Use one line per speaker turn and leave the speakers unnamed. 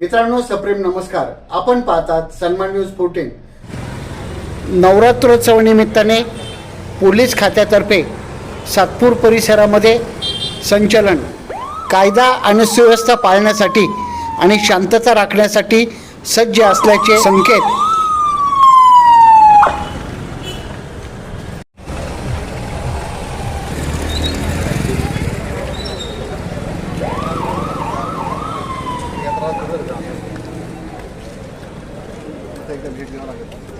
मित्रांनो सप्रेम नमस्कार. आपण पाहतात सन्मान न्यूज फोर्टीन नवरात्रोत्सवानिमित्ताने पोलीस खात्यातर्फे सातपूर परिसरामध्ये संचलन कायदा आणि सुव्यवस्था पाळण्यासाठी आणि शांतता राखण्यासाठी सज्ज असल्याचे संकेत 다 일단 밀긴 하라겠다.